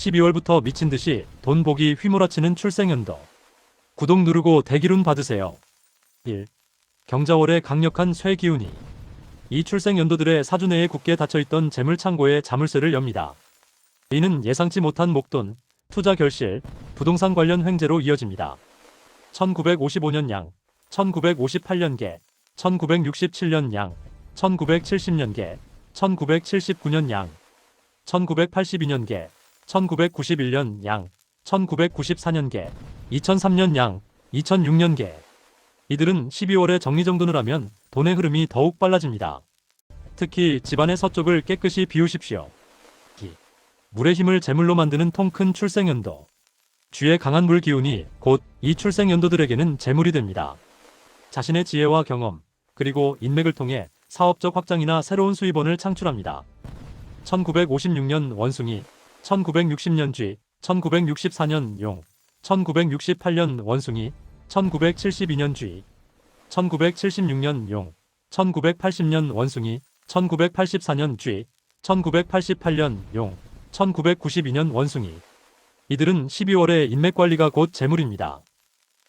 12월부터 미친 듯이 돈 보기 휘몰아치는 출생연도. 구독 누르고 대기룬 받으세요. 1. 경자월의 강력한 쇠 기운이 이 출생연도들의 사주 내에 굳게 닫혀있던 재물 창고에 자물쇠를 엽니다. 이는 예상치 못한 목돈, 투자 결실, 부동산 관련 횡재로 이어집니다. 1955년 양, 1958년계, 1967년 양, 1970년계, 1979년 양, 1982년계, 1991년 양, 1994년계, 2003년 양, 2006년계. 이들은 12월에 정리정돈을 하면 돈의 흐름이 더욱 빨라집니다. 특히 집안의 서쪽을 깨끗이 비우십시오. 기. 물의 힘을 제물로 만드는 통 큰 출생연도. 쥐의 강한 물 기운이 곧 이 출생연도들에게는 제물이 됩니다. 자신의 지혜와 경험, 그리고 인맥을 통해 사업적 확장이나 새로운 수입원을 창출합니다. 1956년 원숭이, 1960년 쥐, 1964년 용, 1968년 원숭이, 1972년 쥐, 1976년 용, 1980년 원숭이, 1984년 쥐, 1988년 용, 1992년 원숭이. 이들은 12월에 인맥 관리가 곧 재물입니다.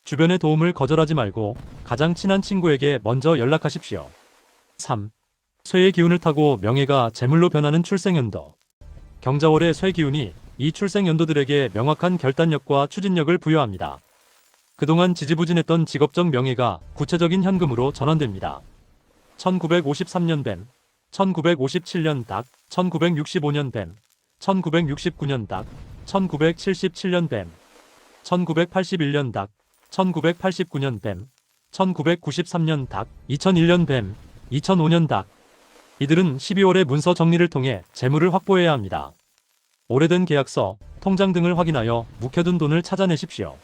주변의 도움을 거절하지 말고 가장 친한 친구에게 먼저 연락하십시오. 3. 쇠의 기운을 타고 명예가 재물로 변하는 출생연도. 경자월의 쇠 기운이 이 출생 연도들에게 명확한 결단력과 추진력을 부여합니다. 그동안 지지부진했던 직업적 명예가 구체적인 현금으로 전환됩니다. 1953년 뱀, 1957년 닭, 1965년 뱀, 1969년 닭, 1977년 뱀, 1981년 닭, 1989년 뱀, 1993년 닭, 2001년 뱀, 2005년 닭. 이들은 12월의 문서 정리를 통해 재물을 확보해야 합니다. 오래된 계약서, 통장 등을 확인하여 묵혀둔 돈을 찾아내십시오.